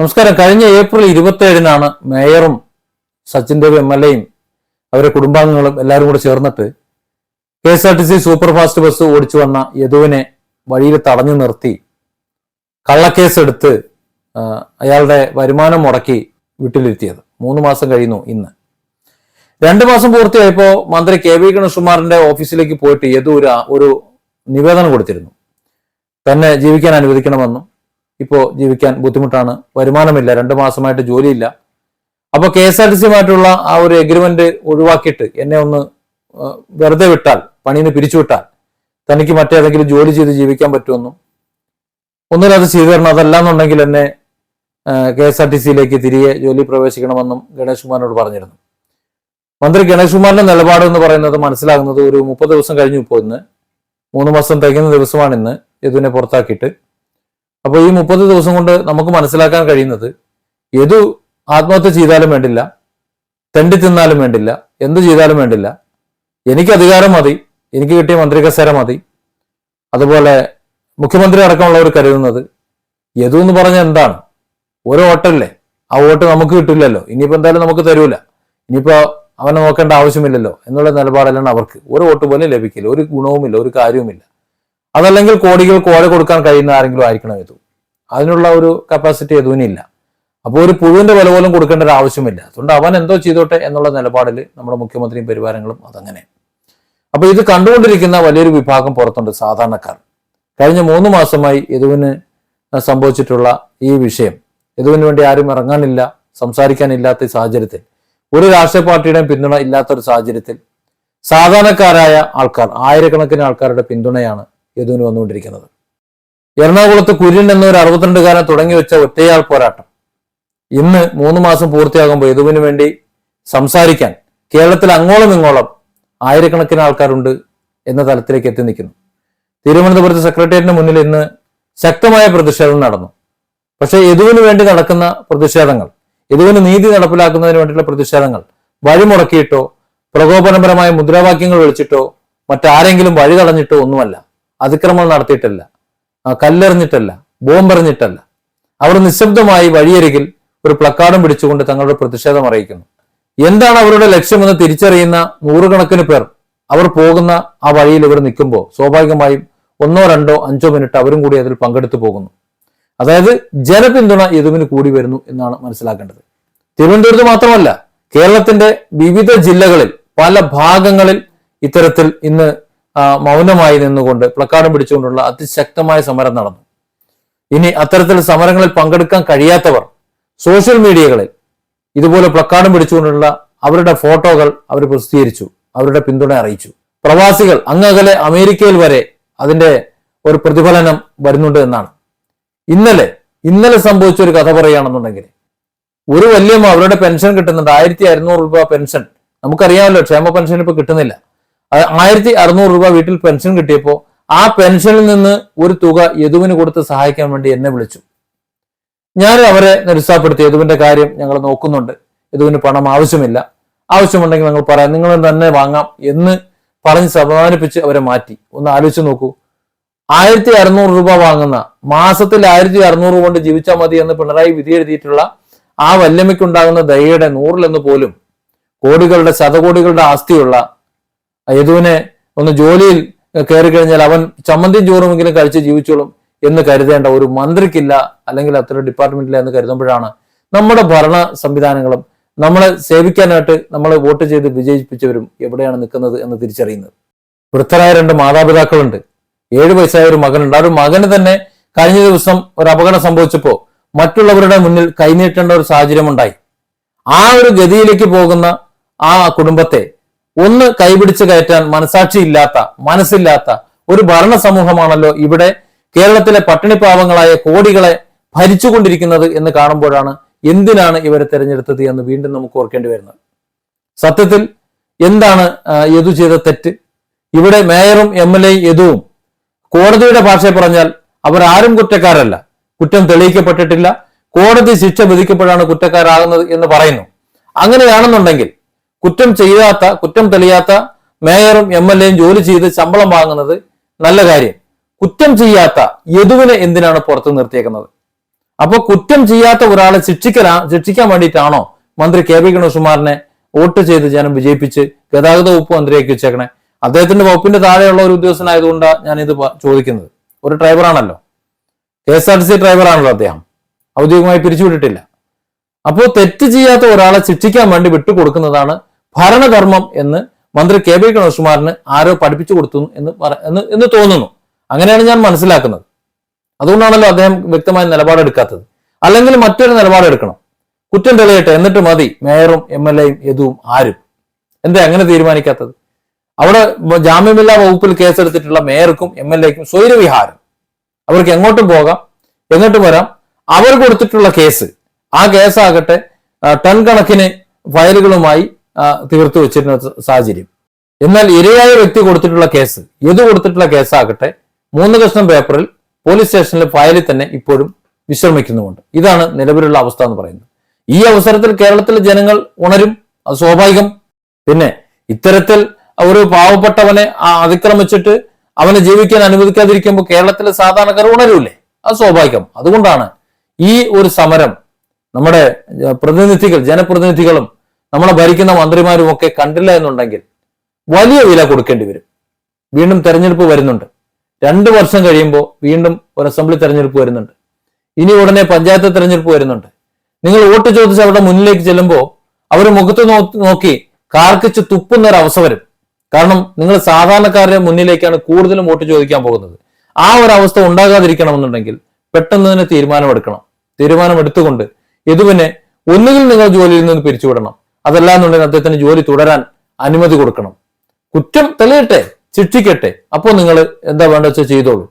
നമസ്കാരം. കഴിഞ്ഞ ഏപ്രിൽ ഇരുപത്തി ഏഴിനാണ് മേയറും സച്ചിൻ ദേവ് എം എൽ എയും അവരുടെ കുടുംബാംഗങ്ങളും എല്ലാവരും കൂടെ ചേർന്നിട്ട് K S R T C super fast bus ഓടിച്ചു വന്ന യദുവിനെ വഴിയിൽ തടഞ്ഞു നിർത്തി. കള്ളക്കേസ് എടുത്ത് അയാളുടെ വരുമാനം മുടക്കി വീട്ടിലിരുത്തിയത്. മൂന്ന് മാസം കഴിയുന്നു ഇന്ന്. രണ്ട് മാസം പൂർത്തിയായപ്പോ മന്ത്രി കെ വി ഗണേഷ്കുമാറിന്റെ ഓഫീസിലേക്ക് പോയിട്ട് യദു ഒരു ഒരു നിവേദനം കൊടുത്തിരുന്നു. തന്നെ ജീവിക്കാൻ അനുവദിക്കണമെന്നും ഇപ്പോൾ ജീവിക്കാൻ ബുദ്ധിമുട്ടാണ്. വരുമാനമില്ല. രണ്ട് മാസമായിട്ട് ജോലിയില്ല. അപ്പോൾ കെ എസ് ആർ ടി സിയുമായിട്ടുള്ള ആ ഒരു എഗ്രിമെന്റ് ഒഴിവാക്കിയിട്ട് എന്നെ ഒന്ന് വെറുതെ വിട്ടാൽ പണിയിൽ നിന്ന് പിരിച്ചുവിട്ടാൽ തനിക്ക് മറ്റേതെങ്കിലും ജോലി ചെയ്ത് ജീവിക്കാൻ പറ്റുമെന്നും. ഒന്നുകിൽ അത് ചെയ്തു തരണം. അതല്ല എന്നുണ്ടെങ്കിൽ എന്നെ കെ എസ് ആർ ടി സിയിലേക്ക് തിരികെ ജോലി പ്രവേശിക്കണമെന്നും ഗണേഷ് കുമാറിനോട് പറഞ്ഞിരുന്നു. മന്ത്രി ഗണേഷ് കുമാറിന്റെ നിലപാട് എന്ന് പറയുന്നത് മനസ്സിലാകുന്നത് ഒരു മുപ്പത് ദിവസം കഴിഞ്ഞു ഇപ്പോൾ ഇന്ന്. മൂന്ന് മാസം തികയുന്ന ദിവസമാണ് ഇന്ന്. യദുവിനെ പുറത്താക്കിയിട്ട്. അപ്പോൾ ഈ മുപ്പത് ദിവസം കൊണ്ട് നമുക്ക് മനസ്സിലാക്കാൻ കഴിയുന്നത് ഏതു ആത്മഹത്യ ചെയ്താലും വേണ്ടില്ല തെണ്ടി തിന്നാലും വേണ്ടില്ല എന്ത് ചെയ്താലും വേണ്ടില്ല. എനിക്ക് അധികാരം മതി എനിക്ക് കിട്ടിയ മന്ത്രി കസേര മതി. അതുപോലെ മുഖ്യമന്ത്രി അടക്കമുള്ളവർ കരുതുന്നത് യദു എന്ന് പറഞ്ഞ എന്താണ്? ഒരു വോട്ടല്ലേ? ആ വോട്ട് നമുക്ക് കിട്ടില്ലല്ലോ. ഇനിയിപ്പോ എന്തായാലും നമുക്ക് തരൂല. ഇനിയിപ്പോ അവനെ നോക്കേണ്ട ആവശ്യമില്ലല്ലോ എന്നുള്ള നിലപാടെല്ലാം അവർക്ക്. ഒരു വോട്ട് പോലും ലഭിക്കില്ല. ഒരു ഗുണവുമില്ല ഒരു കാര്യവുമില്ല. അതല്ലെങ്കിൽ കോടികൾ കോഴ കൊടുക്കാൻ കഴിയുന്ന ആരെങ്കിലും ആയിരിക്കണം യദു അതിനുള്ള ഒരു കപ്പാസിറ്റി യദുവിനില്ല അപ്പോൾ ഒരു പുഴുവിന്റെ വില പോലും കൊടുക്കേണ്ട ഒരു ആവശ്യമില്ല. അതുകൊണ്ട് അവൻ എന്തോ ചെയ്തോട്ടെ എന്നുള്ള നിലപാടിൽ നമ്മുടെ മുഖ്യമന്ത്രിയും പരിവാരങ്ങളും അതങ്ങനെ. അപ്പൊ ഇത് കണ്ടുകൊണ്ടിരിക്കുന്ന വലിയൊരു വിഭാഗം പുറത്തുണ്ട് സാധാരണക്കാർ. കഴിഞ്ഞ മൂന്ന് മാസമായി യദുവിന് സംഭവിച്ചിട്ടുള്ള ഈ വിഷയം. യദുവിന് വേണ്ടി ആരും ഇറങ്ങാനില്ല സംസാരിക്കാനില്ലാത്ത സാഹചര്യത്തിൽ. ഒരു രാഷ്ട്രീയ പാർട്ടിയുടെയും പിന്തുണ ഇല്ലാത്ത ഒരു സാഹചര്യത്തിൽ സാധാരണക്കാരായ ആൾക്കാർ ആയിരക്കണക്കിന് ആൾക്കാരുടെ പിന്തുണയാണ് യദുവിന് വന്നുകൊണ്ടിരിക്കുന്നത്. എറണാകുളത്ത് കുര്യൻ എന്നൊരു അറുപത്തിരണ്ടുകാരൻ തുടങ്ങി വെച്ച ഒറ്റയാൾ പോരാട്ടം. ഇന്ന് മൂന്ന് മാസം പൂർത്തിയാകുമ്പോൾ യദുവിന് വേണ്ടി സംസാരിക്കാൻ കേരളത്തിൽ അങ്ങോളം ഇങ്ങോളം ആയിരക്കണക്കിന് ആൾക്കാരുണ്ട് എന്ന തലത്തിലേക്ക് എത്തി നിൽക്കുന്നു. തിരുവനന്തപുരത്ത് സെക്രട്ടേറിയറ്റിന് മുന്നിൽ ഇന്ന് ശക്തമായ പ്രതിഷേധം നടന്നു. പക്ഷേ യദുവിന് വേണ്ടി നടക്കുന്ന പ്രതിഷേധങ്ങൾ യദുവിന് നീതി നടപ്പിലാക്കുന്നതിന് വേണ്ടിയുള്ള പ്രതിഷേധങ്ങൾ വഴിമുടക്കിയിട്ടോ പ്രകോപനപരമായ മുദ്രാവാക്യങ്ങൾ വിളിച്ചിട്ടോ മറ്റാരെങ്കിലും വഴി തടഞ്ഞിട്ടോ ഒന്നുമല്ല. അതിക്രമം നടത്തിയിട്ടല്ല. കല്ലെറിഞ്ഞിട്ടല്ല ബോംബെറിഞ്ഞിട്ടല്ല. അവർ നിശബ്ദമായി വഴിയരികിൽ ഒരു പ്ലക്കാർഡും പിടിച്ചുകൊണ്ട് തങ്ങളുടെ പ്രതിഷേധം അറിയിക്കുന്നു. എന്താണ് അവരുടെ ലക്ഷ്യമെന്ന് തിരിച്ചറിയുന്ന നൂറുകണക്കിന് പേർ അവർ പോകുന്ന ആ വഴിയിൽ ഇവർ നിൽക്കുമ്പോൾ സ്വാഭാവികമായും ഒന്നോ രണ്ടോ അഞ്ചോ മിനിറ്റ് അവരും കൂടി അതിൽ പങ്കെടുത്തു പോകുന്നു. അതായത് ജനപിന്തുണ യദുവിന് കൂടി വരുന്നു എന്നാണ് മനസ്സിലാക്കേണ്ടത്. തിരുവനന്തപുരത്ത് മാത്രമല്ല കേരളത്തിന്റെ വിവിധ ജില്ലകളിൽ പല ഭാഗങ്ങളിൽ ഇത്തരത്തിൽ ഇന്ന് മൗനമായി നിന്നുകൊണ്ട് പ്ലക്കാർഡും പിടിച്ചുകൊണ്ടുള്ള അതിശക്തമായ സമരം നടന്നു. ഇനി അത്തരത്തിൽ സമരങ്ങളിൽ പങ്കെടുക്കാൻ കഴിയാത്തവർ സോഷ്യൽ മീഡിയകളിൽ ഇതുപോലെ പ്ലക്കാർഡും പിടിച്ചുകൊണ്ടുള്ള അവരുടെ ഫോട്ടോകൾ അവർ പ്രസിദ്ധീകരിച്ചു അവരുടെ പിന്തുണ അറിയിച്ചു. പ്രവാസികൾ അങ്ങകലെ അമേരിക്കയിൽ വരെ അതിന്റെ ഒരു പ്രതിഫലനം വരുന്നുണ്ട് എന്നാണ്. ഇന്നലെ ഇന്നലെ സംഭവിച്ച ഒരു കഥ പറയുകയാണെന്നുണ്ടെങ്കിൽ ഒരു വല്യമ്മ അവരുടെ പെൻഷൻ കിട്ടുന്നുണ്ട്. ആയിരത്തി അറുന്നൂറ് രൂപ പെൻഷൻ നമുക്കറിയാമല്ലോ ക്ഷേമ പെൻഷൻ ഇപ്പൊ കിട്ടുന്നില്ല. ആയിരത്തി അറുന്നൂറ് രൂപ വീട്ടിൽ പെൻഷൻ കിട്ടിയപ്പോൾ ആ പെൻഷനിൽ നിന്ന് ഒരു തുക യദുവിന് കൊടുത്ത് സഹായിക്കാൻ വേണ്ടി എന്നെ വിളിച്ചു. ഞാൻ അവരെ നിരുത്സാഹപ്പെടുത്തി. യദുവിന്റെ കാര്യം ഞങ്ങൾ നോക്കുന്നുണ്ട്. യദുവിന് പണം ആവശ്യമില്ല. ആവശ്യമുണ്ടെങ്കിൽ ഞങ്ങൾ പറയാം. നിങ്ങൾ തന്നെ വാങ്ങാം എന്ന് പറഞ്ഞ് സമാധാനിപ്പിച്ച് അവരെ മാറ്റി. ഒന്ന് ആലോചിച്ച് നോക്കൂ. ആയിരത്തി അറുന്നൂറ് രൂപ വാങ്ങുന്ന മാസത്തിൽ ആയിരത്തി അറുന്നൂറ് കൊണ്ട് ജീവിച്ചാൽ മതി എന്ന് പിണറായി വിധി എഴുതിയിട്ടുള്ള ആ വല്യമ്മയ്ക്കുണ്ടാകുന്ന ദയയുടെ നൂറിലെന്ന് പോലും കോടികളുടെ ശതകോടികളുടെ ആസ്തിയുള്ള യദുവിനെ ഒന്ന് ജോലിയിൽ കയറി കഴിഞ്ഞാൽ അവൻ ചമ്മന്തിയും ചോറുമെങ്കിലും കഴിച്ച് ജീവിച്ചോളും എന്ന് കരുതേണ്ട ഒരു മന്ത്രിക്കില്ല അല്ലെങ്കിൽ അത്ര ഡിപ്പാർട്ട്മെന്റില്ല എന്ന് കരുതുമ്പോഴാണ് നമ്മുടെ ഭരണ സംവിധാനങ്ങളും നമ്മളെ സേവിക്കാനായിട്ട് നമ്മൾ വോട്ട് ചെയ്ത് വിജയിപ്പിച്ചവരും എവിടെയാണ് നിൽക്കുന്നത് എന്ന് തിരിച്ചറിയുന്നത്. വൃദ്ധരായ രണ്ട് മാതാപിതാക്കളുണ്ട്. ഏഴ് വയസ്സായ ഒരു മകനുണ്ട്. ആ ഒരു മകന് തന്നെ കഴിഞ്ഞ ദിവസം ഒരു അപകടം സംഭവിച്ചപ്പോൾ മറ്റുള്ളവരുടെ മുന്നിൽ കൈനീട്ടേണ്ട ഒരു സാഹചര്യം ഉണ്ടായി ആ ഒരു ഗതിയിലേക്ക് പോകുന്ന ആ കുടുംബത്തെ ഒന്ന് കൈപിടിച്ച് കയറ്റാൻ മനസാക്ഷിയില്ലാത്ത മനസ്സില്ലാത്ത ഒരു ഭരണ സമൂഹമാണല്ലോ ഇവിടെ കേരളത്തിലെ പട്ടിണിപ്പാവങ്ങളായ കോടികളെ ഭരിച്ചുകൊണ്ടിരിക്കുന്നത് എന്ന് കാണുമ്പോഴാണ് എന്തിനാണ് ഇവരെ തെരഞ്ഞെടുത്തത് എന്ന് വീണ്ടും നമുക്ക് ഓർക്കേണ്ടി വരുന്നത്. സത്യത്തിൽ എന്താണ് യദു ചെയ്ത തെറ്റ്? ഇവിടെ മേയറും എം എൽ എ യദുവും കോടതിയുടെ ഭാഷയെ പറഞ്ഞാൽ അവർ ആരും കുറ്റക്കാരല്ല. കുറ്റം തെളിയിക്കപ്പെട്ടിട്ടില്ല. കോടതി ശിക്ഷ വിധിക്കപ്പെടാണ് കുറ്റക്കാരാകുന്നത് എന്ന് പറയുന്നു. അങ്ങനെയാണെന്നുണ്ടെങ്കിൽ കുറ്റം ചെയ്യാത്ത കുറ്റം തെളിയാത്ത മേയറും എം എൽ എയും ജോലി ചെയ്ത് ശമ്പളം വാങ്ങുന്നത് നല്ല കാര്യം. കുറ്റം ചെയ്യാത്ത യദുവിനെ എന്തിനാണ് പുറത്തു നിർത്തിയേക്കുന്നത്? അപ്പോൾ കുറ്റം ചെയ്യാത്ത ഒരാളെ ശിക്ഷിക്കലാ ശിക്ഷിക്കാൻ വേണ്ടിയിട്ടാണോ മന്ത്രി കെ പി ഗണേഷ്കുമാറിനെ വോട്ട് ചെയ്ത് ജനം വിജയിപ്പിച്ച് ഗതാഗത വകുപ്പ് മന്ത്രിയാക്കി വെച്ചേക്കണേ? അദ്ദേഹത്തിന്റെ വകുപ്പിന്റെ താഴെയുള്ള ഒരു ഉദ്യോഗസ്ഥനായതുകൊണ്ടാണ് ഞാൻ ഇത് ചോദിക്കുന്നത്. ഒരു ഡ്രൈവറാണല്ലോ. K S R T C ഡ്രൈവറാണല്ലോ അദ്ദേഹം. ഔദ്യോഗികമായി പിരിച്ചുവിട്ടിട്ടില്ല. അപ്പോൾ തെറ്റ് ചെയ്യാത്ത ഒരാളെ ശിക്ഷിക്കാൻ വേണ്ടി വിട്ടുകൊടുക്കുന്നതാണ് ഭരണധർമ്മം എന്ന് മന്ത്രി കെ ബി ഗണേഷ്കുമാറിന് ആരോ പഠിപ്പിച്ചു കൊടുത്തു എന്ന് എന്ന് എന്ന് തോന്നുന്നു. അങ്ങനെയാണ് ഞാൻ മനസ്സിലാക്കുന്നത്. അതുകൊണ്ടാണല്ലോ അദ്ദേഹം വ്യക്തമായ നിലപാടെടുക്കാത്തത് അല്ലെങ്കിൽ മറ്റൊരു നിലപാടെടുക്കണം കുറ്റം തെളിയട്ടെ എന്നിട്ട് മതി. മേയറും എം എൽ എയും യദുവും ആരും. എന്താ അങ്ങനെ തീരുമാനിക്കാത്തത്? അവിടെ ജാമ്യമില്ലാ വകുപ്പിൽ കേസെടുത്തിട്ടുള്ള മേയർക്കും എം എൽ എക്കും സ്വൈരവിഹാരം. അവർക്ക് എങ്ങോട്ടും പോകാം എങ്ങോട്ടും വരാം. അവർ കൊടുത്തിട്ടുള്ള കേസ് ആ കേസാകട്ടെ ടൺ കണക്കിന് ഫയലുകളുമായി തീർത്തു വെച്ചിരുന്ന സാഹചര്യം. എന്നാൽ ഇരയായ വ്യക്തി കൊടുത്തിട്ടുള്ള കേസ് എത് കൊടുത്തിട്ടുള്ള കേസാകട്ടെ മൂന്ന് കഷ്ണം പേപ്പറിൽ പോലീസ് സ്റ്റേഷനിലെ ഫയലിൽ തന്നെ ഇപ്പോഴും വിശ്രമിക്കുന്നുമുണ്ട്. ഇതാണ് നിലവിലുള്ള അവസ്ഥ എന്ന് പറയുന്നത്. ഈ അവസരത്തിൽ കേരളത്തിലെ ജനങ്ങൾ ഉണരും അത് സ്വാഭാവികം. പിന്നെ ഇത്തരത്തിൽ ഒരു പാവപ്പെട്ടവനെ അതിക്രമിച്ചിട്ട് അവനെ ജീവിക്കാൻ അനുവദിക്കാതിരിക്കുമ്പോൾ കേരളത്തിലെ സാധാരണക്കാർ ഉണരൂലേ? അത് സ്വാഭാവികം. അതുകൊണ്ടാണ് ഈ ഒരു സമരം നമ്മുടെ പ്രതിനിധികൾ ജനപ്രതിനിധികളും നമ്മളെ ഭരിക്കുന്ന മന്ത്രിമാരും ഒക്കെ കണ്ടില്ല എന്നുണ്ടെങ്കിൽ വലിയ വില കൊടുക്കേണ്ടി വരും. വീണ്ടും തെരഞ്ഞെടുപ്പ് വരുന്നുണ്ട്. രണ്ട് വർഷം കഴിയുമ്പോൾ വീണ്ടും ഒരു അസംബ്ലി തെരഞ്ഞെടുപ്പ് വരുന്നുണ്ട്. ഇനി ഉടനെ പഞ്ചായത്ത് തെരഞ്ഞെടുപ്പ് വരുന്നുണ്ട്. നിങ്ങൾ വോട്ട് ചോദിച്ച് അവരുടെ മുന്നിലേക്ക് ചെല്ലുമ്പോൾ അവർ മുഖത്ത് നോക്കി കാർക്കിച്ച് തുപ്പുന്ന ഒരു അവസ്ഥ വരും. കാരണം നിങ്ങൾ സാധാരണക്കാരുടെ മുന്നിലേക്കാണ് കൂടുതലും വോട്ട് ചോദിക്കാൻ പോകുന്നത്. ആ ഒരു അവസ്ഥ ഉണ്ടാകാതിരിക്കണമെന്നുണ്ടെങ്കിൽ പെട്ടെന്ന് തന്നെ തീരുമാനമെടുക്കണം. തീരുമാനമെടുത്തുകൊണ്ട് ഇതുപിന്നെ ഒന്നുകിൽ നിങ്ങൾ ജോലിയിൽ നിന്ന് പിരിച്ചുവിടണം. അതല്ല എന്നുണ്ടെങ്കിൽ അദ്ദേഹത്തിന് ജോലി തുടരാൻ അനുമതി കൊടുക്കണം. കുറ്റം തെളിയട്ടെ ശിക്ഷിക്കട്ടെ. അപ്പോൾ നിങ്ങൾ എന്താ വേണ്ട വെച്ചാൽ ചെയ്തോളൂ.